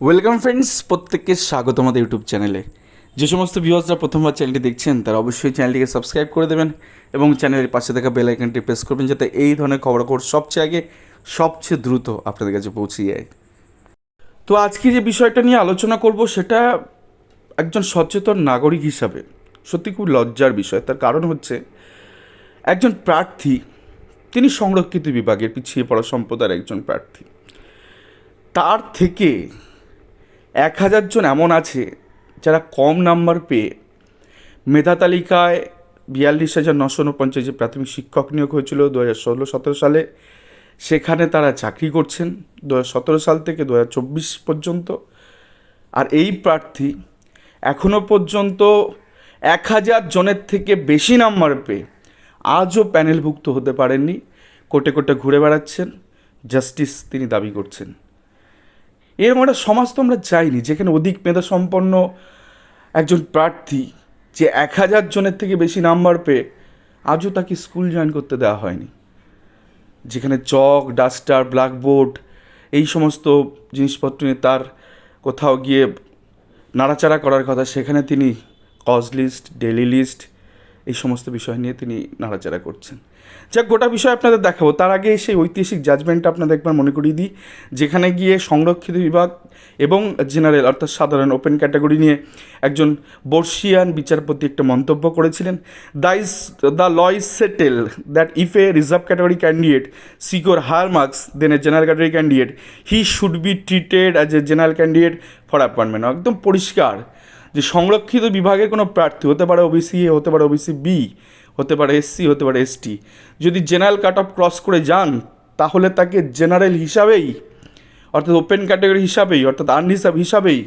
Welcome friends প্রত্যেককে স্বাগত আমাদের ইউটিউব চ্যানেলে যে সমস্ত ভিউয়ার্সরা প্রথমবার চ্যানেলটি দেখছেন, তারা অবশ্যই চ্যানেলটিকে সাবস্ক্রাইব করে দেবেন এবং চ্যানেলের পাশে থাকা বেল আইকনটি প্রেস করবেন যাতে এই ধরনের খবরাখবর সবচেয়ে আগে, সবচেয়ে দ্রুত আপনাদের কাছে পৌঁছে যায়। তো আজকে যে বিষয়টা নিয়ে আলোচনা করব, সেটা একজন সচেতন নাগরিক হিসাবে। সত্যি খুব লজ্জার বিষয়। তার কারণ হচ্ছে, একজন প্রার্থী, তিনি সংরক্ষিত বিভাগের পিছিয়ে পড়া সম্প্রদায়ের একজন প্রার্থী। তার থেকে এক হাজার জন এমন আছে যারা কম নাম্বার পেয়ে মেধা তালিকায় বিয়াল্লিশ হাজার নশো উনপঞ্চাশ যে প্রাথমিক শিক্ষক নিয়োগ হয়েছিল দু হাজার ষোলো সতেরো সালে। সেখানে তারা চাকরি করছেন দু সতেরো সাল থেকে দু চব্বিশ পর্যন্ত। আর এই প্রার্থী এখনও পর্যন্ত এক হাজার জনের থেকে বেশি নাম্বার পেয়ে আজও প্যানেলভুক্ত হতে পারেননি। কোটে কোটে ঘুরে বেড়াচ্ছেন। জাস্টিস তিনি দাবি করছেন। এরকম একটা সমাজ তো আমরা চাইনি, যেখানে অধিক মেধা সম্পন্ন একজন প্রার্থী যে এক হাজার জনের থেকে বেশি নাম্বার পেয়ে আজও তাকে স্কুল জয়েন করতে দেওয়া হয়নি। যেখানে চক ডাস্টার ব্ল্যাকবোর্ড এই সমস্ত জিনিসপত্র নিয়ে তার কোথাও গিয়ে নাড়াচাড়া করার কথা, সেখানে তিনি কজ লিস্ট ডেলি লিস্ট এই সমস্ত বিষয় নিয়ে তিনি নাড়াচাড়া করছেন। যাক, গোটা বিষয় আপনাদের দেখাবো। তার আগে সেই ঐতিহাসিক জাজমেন্টটা আপনাদের একবার মনে করিয়ে দিই। যেখানে গিয়ে সংরক্ষিত বিভাগ এবং জেনারেল অর্থাৎ সাধারণ ওপেন ক্যাটাগরি নিয়ে একজন বর্ষিয়ান বিচারপতি একটা মন্তব্য করেছিলেন। The is the law is settle that if a reserve category candidate secure higher marks then a general category candidate he should be treated as a general candidate for appointment একদম পরিষ্কার। যে সংরক্ষিত বিভাগের কোনো প্রার্থী হতে পারে ওবিসি এ হতে পারে ওবিসি বি হতে পারে এসসি হতে পারে এসটি যদি জেনারেল কাট অফ ক্রস করে যান, তাহলে তাকে জেনারেল হিসাবেই, অর্থাৎ ওপেন ক্যাটাগরি হিসাবেই, অর্থাৎ হিসাব হিসাবেই,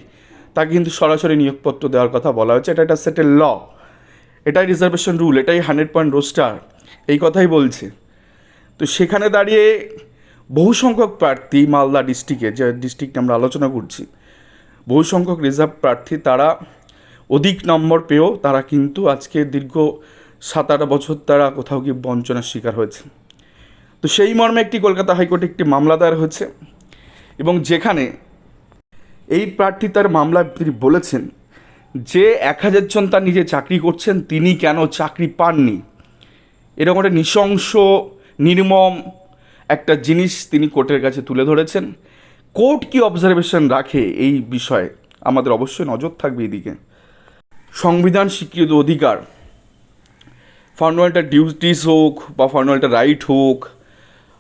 তাকে কিন্তু সরাসরি নিয়োগপত্র দেওয়ার কথা বলা হয়েছে। এটা একটা সেটেল ল এটাই রিজার্ভেশন রুল এটাই হান্ড্রেড পয়েন্ট রোস্টার এই কথাই বলছে। তো সেখানে দাঁড়িয়ে বহু সংখ্যক প্রার্থী মালদা ডিস্ট্রিক্টে যে ডিস্ট্রিক্ট আমরা আলোচনা করছি, বহু সংখ্যক রিজার্ভ প্রার্থী, তারা অধিক নম্বর পেয়েও তারা কিন্তু আজকে দীর্ঘ সাত আট বছর তারা কোথাও গিয়ে বঞ্চনার শিকার হয়েছে। তো সেই মর্মে একটি কলকাতা হাইকোর্টে একটি মামলা দায়ের হয়েছে এবং যেখানে এই প্রার্থী তার মামলায় তিনি বলেছেন যে এক হাজার জন তার নিজে চাকরি করছেন, তিনি কেন চাকরি পাননি। এরকম একটা নৃশংস, নির্মম একটা জিনিস তিনি কোর্টের কাছে তুলে ধরেছেন। কোর্ট কি অবজারভেশন রাখে এই বিষয়ে আমাদের অবশ্যই নজর থাকবে এদিকে। সংবিধান স্বীকৃত অধিকার ফান্ডামেন্টাল ডিউটিস হোক বা ফান্ডামেন্টাল রাইট হোক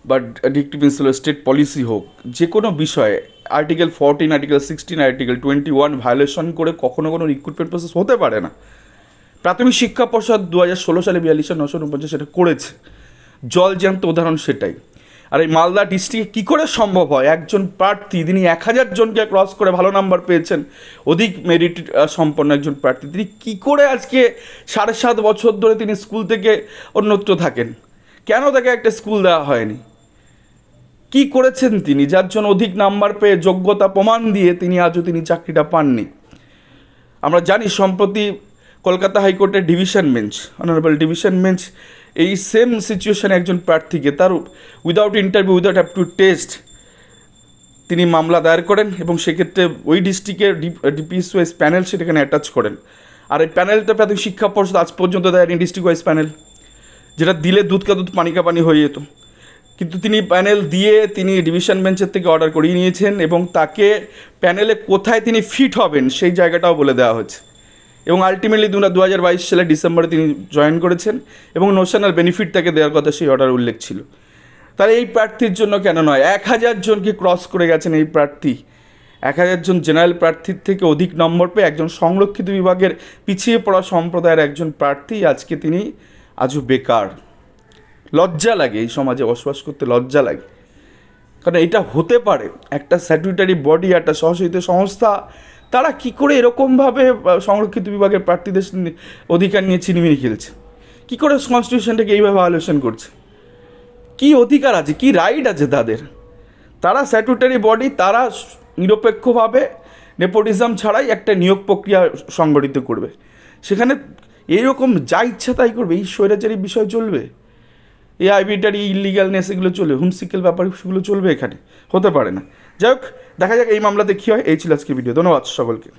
বা ডিক্টি প্রিন্সিপাল স্টেট পলিসি হোক, যে কোনো বিষয়ে article fourteen, article sixteen, article twenty one violation করে কখনো কোনো রিক্রুটমেন্ট প্রসেস হতে পারে না। প্রাথমিক শিক্ষা পর্ষদ দু হাজার ষোলো সালে বিয়াল্লিশ নশো উনপঞ্চাশ সেটা করেছে। জল জ্যান্ত উদাহরণ সেটাই। আর এই মালদা ডিস্ট্রিক্টে কী করে সম্ভব হয়? একজন প্রার্থী তিনি এক হাজার জনকে ক্রস করে ভালো নাম্বার পেয়েছেন, অধিক মেরিট সম্পন্ন একজন প্রার্থী, তিনি কী করে আজকে সাড়ে সাত বছর ধরে তিনি স্কুল থেকে অন্যত্র থাকেন? কেন তাকে একটা স্কুল দেওয়া হয়নি? কি করেছেন তিনি? যার জন্য অধিক নাম্বার পেয়ে যোগ্যতা প্রমাণ দিয়ে তিনি আজও তিনি চাকরিটা পাননি। আমরা জানি, সম্প্রতি কলকাতা হাইকোর্টের division bench honourable division bench এই সেম সিচুয়েশানে একজন প্রার্থীকে তার without interview without aptitude test তিনি মামলা দায়ের করেন এবং সেক্ষেত্রে ওই ডিস্ট্রিক্টের ডিপিএস ওয়াইজ প্যানেল সেটাখানে অ্যাটাচ করেন। আর এই প্যানেলটা প্রাথমিক শিক্ষা পর্ষদ আজ পর্যন্ত দেয়নি ডিস্ট্রিক্ট ওয়াইজ প্যানেল যেটা দিলে দুধ কা দুধ, পানি কা পানি হয়ে যেত। কিন্তু তিনি প্যানেল দিয়ে তিনি ডিভিশন বেঞ্চের থেকে অর্ডার করিয়ে নিয়েছেন এবং তাকে প্যানেলে কোথায় তিনি ফিট হবেন সেই জায়গাটাও বলে দেওয়া হচ্ছে এবং আলটিমেটলি দু হাজার বাইশ সালে ডিসেম্বরে তিনি জয়েন করেছেন এবং নোশনাল বেনিফিট তাকে দেওয়ার কথা সেই অর্ডার উল্লেখ ছিল। তাহলে এই প্রার্থীর জন্য কেন নয়? এক হাজার জনকে ক্রস করে গেছেন এই প্রার্থী। এক হাজার জন জেনারেল প্রার্থীর থেকে অধিক নম্বর পেয়ে একজন সংরক্ষিত বিভাগের পিছিয়ে পড়া সম্প্রদায়ের একজন প্রার্থী আজকে তিনি আজও বেকার। লজ্জা লাগে এই সমাজে বসবাস করতে, লজ্জা লাগে। কারণ এটা হতে পারে একটা স্যাটুইটারি বডি একটা সহযোগিত সংস্থা তারা কি করে এরকমভাবে সংরক্ষিত বিভাগের প্রার্থীদের অধিকার নিয়ে চিনিমিনি খেলছে? কি করে কনস্টিটিউশনটাকে এইভাবে ভায়োলেশন করছে? কি অধিকার আছে, কি রাইট আছে তাদের? তারা স্যাটুটারি বডি তারা নিরপেক্ষভাবে নেপোটিজম ছাড়াই একটা নিয়োগ প্রক্রিয়া সংগঠিত করবে। সেখানে এইরকম যা ইচ্ছা তাই করবে, এই স্বৈরাচারী বিষয় চলবে? এই আইবিটার এই ইলিগালনেস এগুলো চলবে হুমসিকেল ব্যাপার সেগুলো চলবে এখানে, হতে পারে না। যাই হোক, দেখা যাক এই মামলাতে কী হয়, এই ছিল আজকে ভিডিও, ধন্যবাদ সকলকে।